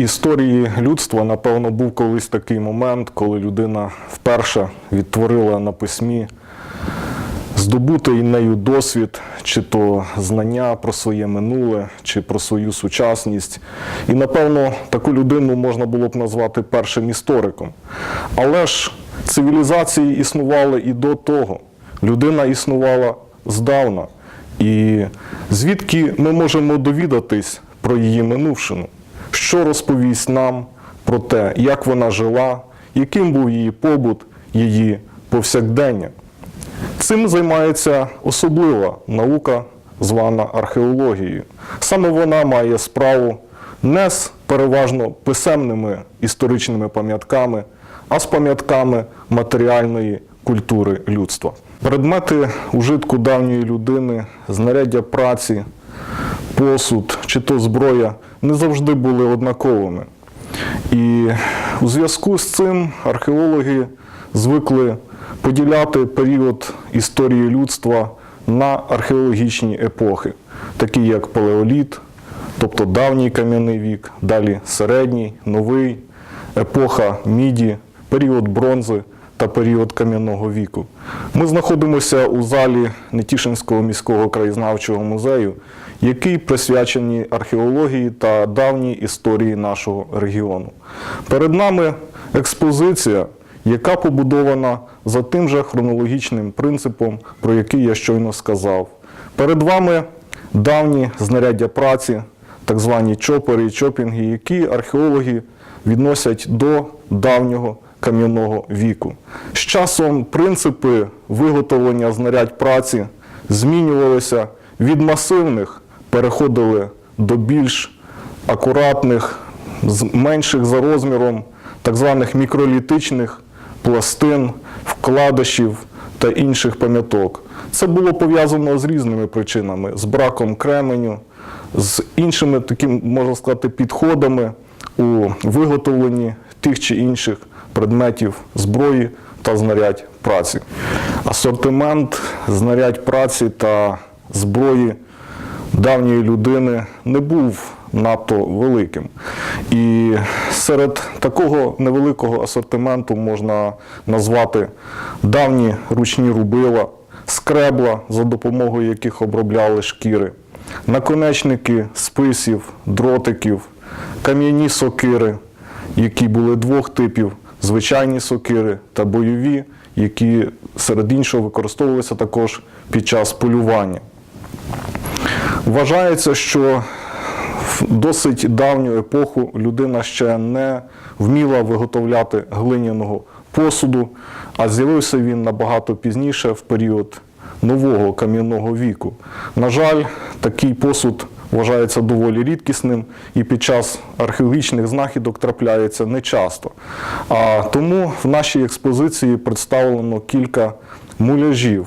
історії людства, напевно, був колись такий момент, коли людина вперше відтворила на письмі здобутий нею досвід, чи то знання про своє минуле, чи про свою сучасність. І, напевно, таку людину можна було б назвати першим істориком. Але ж цивілізації існували і до того. Людина існувала здавна. І звідки ми можемо довідатись про її минувшину? Що розповість нам про те, як вона жила, яким був її побут, її повсякдення? Цим займається особлива наука, звана археологією. Саме вона має справу не з переважно писемними історичними пам'ятками, а з пам'ятками матеріальної культури людства. Предмети ужитку давньої людини, знаряддя праці, посуд чи то зброя не завжди були однаковими. І у зв'язку з цим археологи звикли поділяти період історії людства на археологічні епохи, такі як палеоліт, тобто давній кам'яний вік, далі середній, новий, епоха міді, період бронзи та період кам'яного віку. Ми знаходимося у залі Нетішинського міського краєзнавчого музею, який присвячений археології та давній історії нашого регіону. Перед нами експозиція, яка побудована за тим же хронологічним принципом, про який я щойно сказав. Перед вами давні знаряддя праці, так звані чопори і чопінги, які археологи відносять до давнього кам'яного віку. З часом принципи виготовлення знарядь праці змінювалися від масивних, переходили до більш акуратних, менших за розміром, так званих мікролітичних пластин, вкладишів та інших пам'яток. Це було пов'язано з різними причинами: з браком кременю, з іншими такими, можна сказати, підходами у виготовленні тих чи інших предметів зброї та знарядь праці. Асортимент знарядь праці та зброї давньої людини не був надто великим. І серед такого невеликого асортименту можна назвати давні ручні рубила, скребла, за допомогою яких обробляли шкіри, наконечники списів, дротиків, кам'яні сокири, які були двох типів: звичайні сокири та бойові, які серед іншого використовувалися також під час полювання. Вважається, що в досить давню епоху людина ще не вміла виготовляти глиняного посуду, а з'явився він набагато пізніше, в період нового кам'яного віку. На жаль, такий посуд вважається доволі рідкісним і під час археологічних знахідок трапляється нечасто. А тому в нашій експозиції представлено кілька муляжів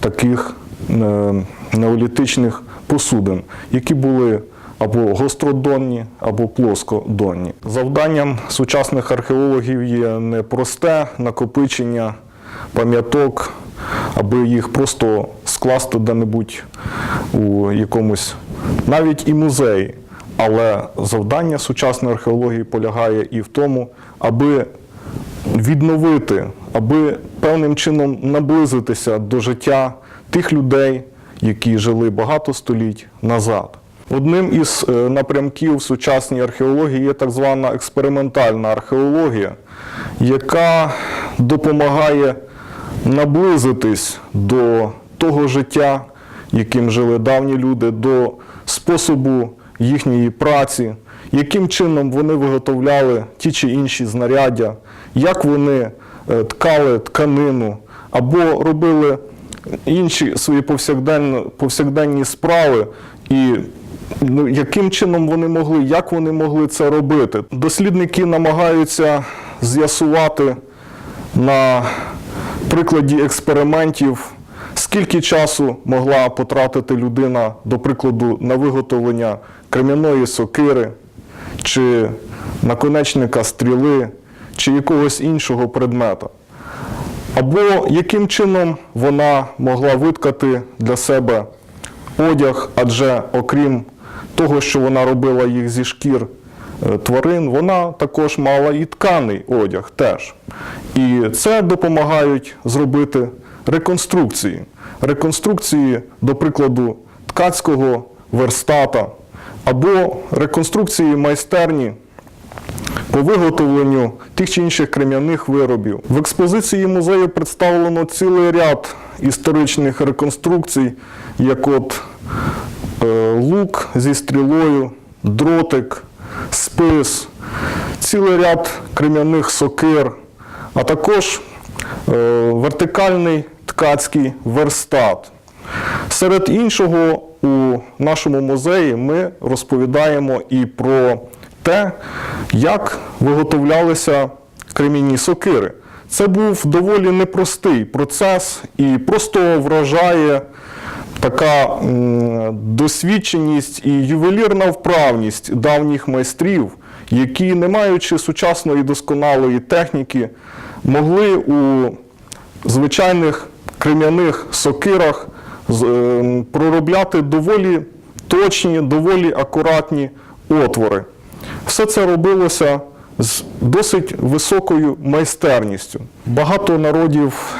таких е, неолітичних посудин, які були або гостродонні, або плоскодонні. Завданням сучасних археологів є не просте накопичення пам'яток, аби їх просто скласти де-небудь у якомусь навіть і музеї. Але завдання сучасної археології полягає і в тому, аби відновити, аби певним чином наблизитися до життя тих людей, які жили багато століть назад. Одним із е, напрямків сучасній археології є так звана експериментальна археологія, яка допомагає наблизитись до того життя, яким жили давні люди, до способу їхньої праці, яким чином вони виготовляли ті чи інші знаряддя, як вони е, ткали тканину або робили інші свої повсякденні, повсякденні справи і ну, яким чином вони могли, як вони могли це робити. Дослідники намагаються з'ясувати на прикладі експериментів, скільки часу могла потратити людина, до прикладу, на виготовлення крем'яної сокири, чи наконечника стріли, чи якогось іншого предмета. Або яким чином вона могла виткати для себе одяг, адже окрім того, що вона робила їх зі шкір, е, тварин, вона також мала і тканий одяг теж. І це допомагають зробити реконструкції. Реконструкції, до прикладу, ткацького верстата або реконструкції майстерні по виготовленню тих чи інших крем'яних виробів. В експозиції музею представлено цілий ряд історичних реконструкцій, як от е, лук зі стрілою, дротик, спис, цілий ряд крем'яних сокир, а також е, вертикальний ткацький верстат. Серед іншого, у нашому музеї ми розповідаємо і про те, як виготовлялися кремінні сокири. Це був доволі непростий процес і просто вражає така досвідченість і ювелірна вправність давніх майстрів, які, не маючи сучасної досконалої техніки, могли у звичайних крем'яних сокирах е, проробляти доволі точні, доволі акуратні отвори. Все це робилося з досить високою майстерністю. Багато народів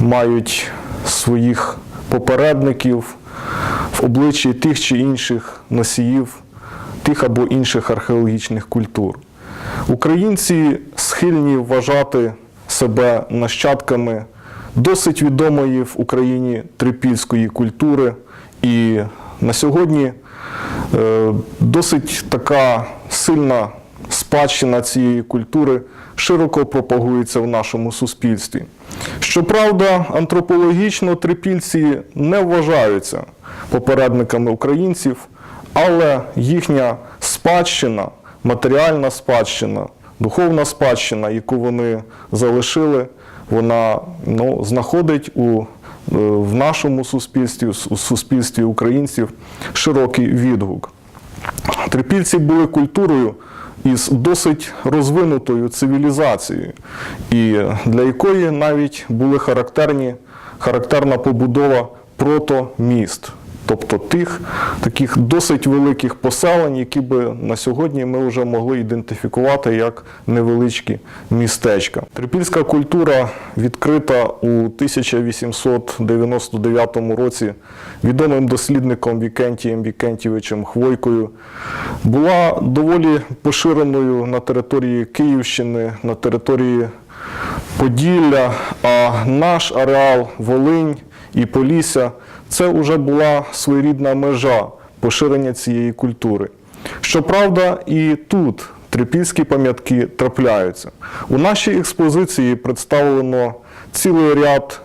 мають своїх попередників в обличчі тих чи інших носіїв, тих або інших археологічних культур. Українці схильні вважати себе нащадками досить відомої в Україні трипільської культури, і на сьогодні е, досить така сильна спадщина цієї культури широко пропагується в нашому суспільстві. Щоправда, антропологічно трипільці не вважаються попередниками українців, але їхня спадщина, матеріальна спадщина, духовна спадщина, яку вони залишили, вона ну, знаходить у, е, в нашому суспільстві, у суспільстві українців широкий відгук. Трипільці були культурою із досить розвинутою цивілізацією, і для якої навіть були характерні, характерна побудова протоміст, тобто тих таких досить великих поселень, які би на сьогодні ми вже могли ідентифікувати як невеличкі містечка. Трипільська культура відкрита у 1899 році відомим дослідником Вікентієм Вікентійовичем Хвойкою, була доволі поширеною на території Київщини, на території Поділля, а наш ареал Волинь і Полісся це вже була своєрідна межа поширення цієї культури. Щоправда, і тут трипільські пам'ятки трапляються. У нашій експозиції представлено цілий ряд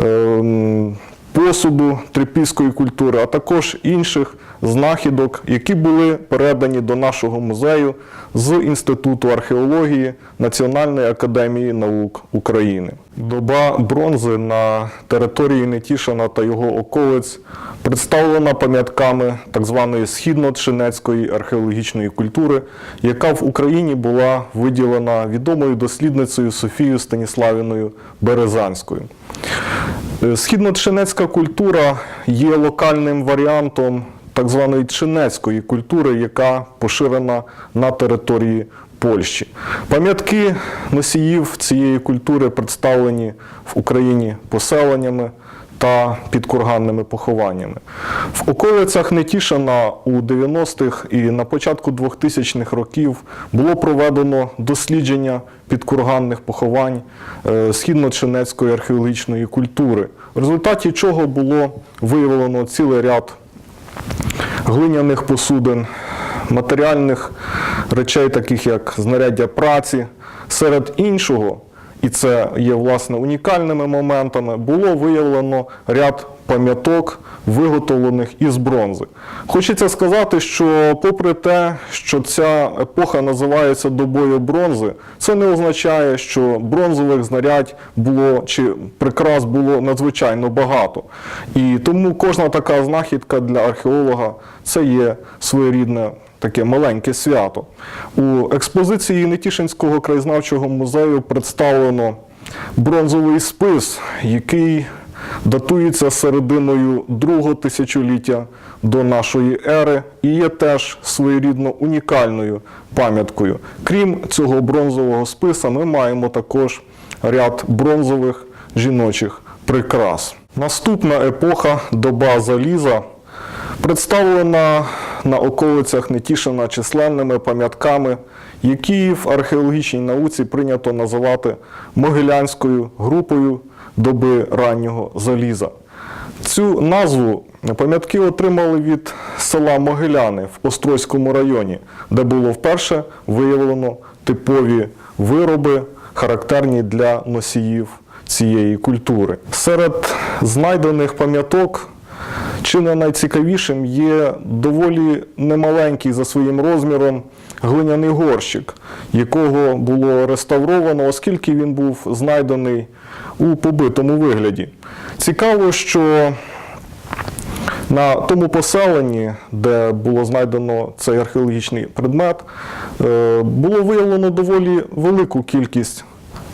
е посуду трипільської культури, а також інших знахідок, які були передані до нашого музею з Інституту археології Національної академії наук України. Доба бронзи на території Нетішина та його околиць представлена пам'ятками так званої східно-тшинецької археологічної культури, яка в Україні була виділена відомою дослідницею Софією Станіславіною Березанською. Е, Східно-тшинецька культура є локальним варіантом так званої тшинецької культури, яка поширена на території Польщі. Пам'ятки носіїв цієї культури представлені в Україні поселеннями та підкурганними похованнями. В околицях Нетішина у 90-х і на початку 2000-х років було проведено дослідження підкурганних поховань е, східно-чинецької археологічної культури, в результаті чого було виявлено цілий ряд глиняних посудин, матеріальних речей, таких як знаряддя праці. Серед іншого, і це є власне унікальними моментами, було виявлено ряд пам'яток, виготовлених із бронзи. Хочеться сказати, що попри те, що ця епоха називається добою бронзи, це не означає, що бронзових знарядь було чи прикрас було надзвичайно багато. І тому кожна така знахідка для археолога це є своєрідне таке маленьке свято. У експозиції Нетішинського краєзнавчого музею представлено бронзовий спис, який датується серединою другого тисячоліття до нашої ери і є теж своєрідно унікальною пам'яткою. Крім цього бронзового списа, ми маємо також ряд бронзових жіночих прикрас. Наступна епоха доба заліза представлена на околицях Нетішина численними пам'ятками, які в археологічній науці прийнято називати Могилянською групою доби раннього заліза. Цю назву пам'ятки отримали від села Могиляни в Острозькому районі, де було вперше виявлено типові вироби, характерні для носіїв цієї культури. Серед знайдених пам'яток чи не найцікавішим є доволі немаленький за своїм розміром глиняний горщик, якого було реставровано, оскільки він був знайдений у побитому вигляді. Цікаво, що на тому поселенні, де було знайдено цей археологічний предмет, е, було виявлено доволі велику кількість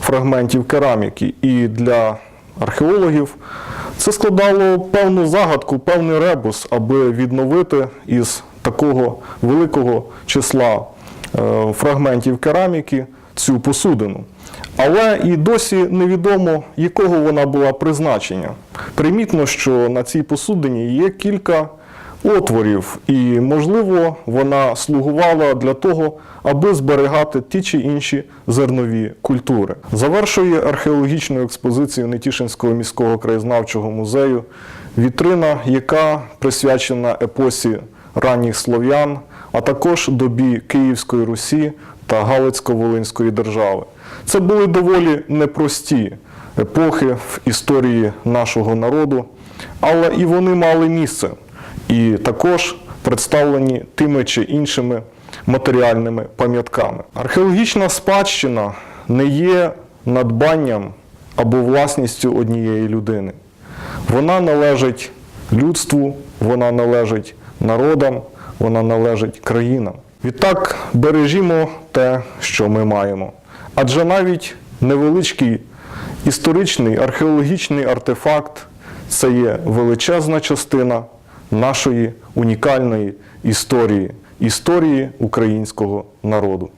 фрагментів кераміки. І для археологів це складало певну загадку, певний ребус, аби відновити із такого великого числа е, фрагментів кераміки цю посудину. Але і досі невідомо, якого вона була призначення. Примітно, що на цій посудині є кілька отворів, і, можливо, вона слугувала для того, аби зберігати ті чи інші зернові культури. Завершує археологічну експозицію Нетішинського міського краєзнавчого музею вітрина, яка присвячена епосі ранніх слов'ян, а також добі Київської Русі та Галицько-Волинської держави. Це були доволі непрості епохи в історії нашого народу, але і вони мали місце, і також представлені тими чи іншими матеріальними пам'ятками. Археологічна спадщина не є надбанням або власністю однієї людини. Вона належить людству, вона належить народам, вона належить країнам. Відтак бережімо те, що ми маємо. Адже навіть невеличкий історичний археологічний артефакт це є величезна частина нашої унікальної історії, історії українського народу.